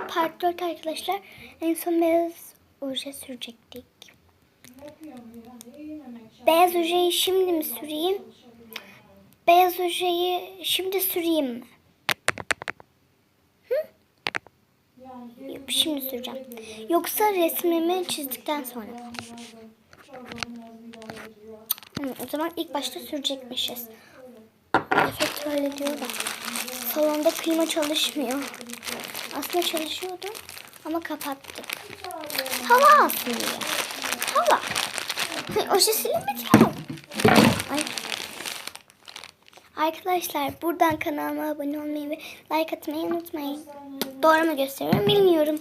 sonra part 4 arkadaşlar. En son beyaz oje sürecektik. Beyaz ojeyi şimdi mi süreyim? Beyaz ojeyi şimdi süreyim mi? Şimdi süreceğim. Yoksa resmimi çizdikten sonra. Hı, o zaman ilk başta sürecekmişiz. Efekt öyle diyor da. Salonda klima çalışmıyor. Aslında çalışıyordu ama kapattık. Hava diye. Hava. Ay, o sesini mi Ay. Arkadaşlar buradan kanalıma abone olmayı ve like atmayı unutmayın. Doğru mu gösteriyorum bilmiyorum.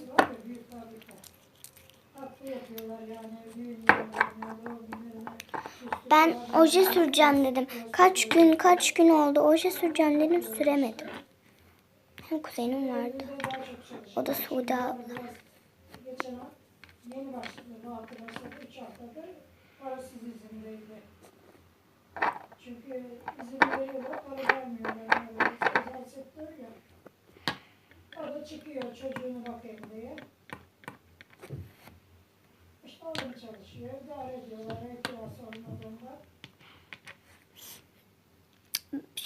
Ben oje süreceğim dedim. Kaç gün kaç gün oldu oje süreceğim dedim süremedim. Hem kuzenim vardı. O da Suudi abla. Çünkü izin veriyorlar, para vermiyorlar. Özel sektör ya. O da çıkıyor çocuğunu bakayım diye. İşte onun çalışıyor. İdare ediyorlar. Ehtiyası olmadığında.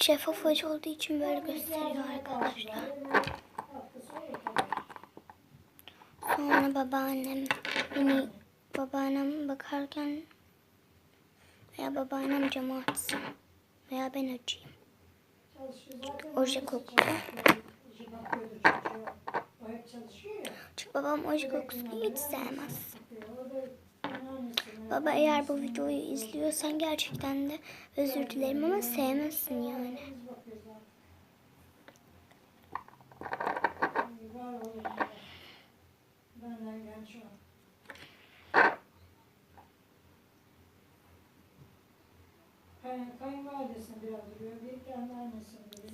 Şeffaf oje olduğu için böyle gösteriyor arkadaşlar. Sonra babaannem beni babaannem bakarken veya babaannem camı açsın veya ben açayım. Oje ya. Çünkü babam oje kokusunu hiç sevmez. Baba eğer bu videoyu izliyorsan gerçekten de özür dilerim ama sevmezsin yani.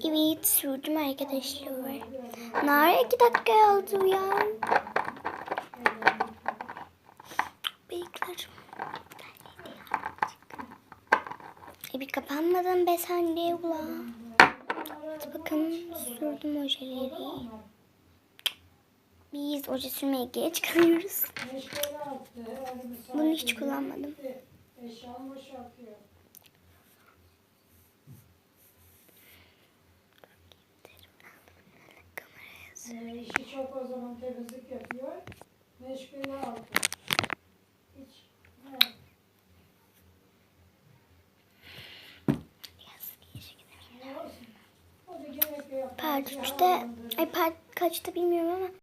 Evet sürdüm arkadaşlar. Nare iki dakika aldı ya. Bir kapanmadan be sen de ula. Hadi bakın sürdüm ojeleri. Biz oje sürmeye geç kalıyoruz. Bunu hiç kullanmadım. işi çok o zaman temizlik yapıyor. Meşgale aldı. Hiç. Evet. Olsun. O da gerek yok. Part 3'te, ay part kaçta bilmiyorum ama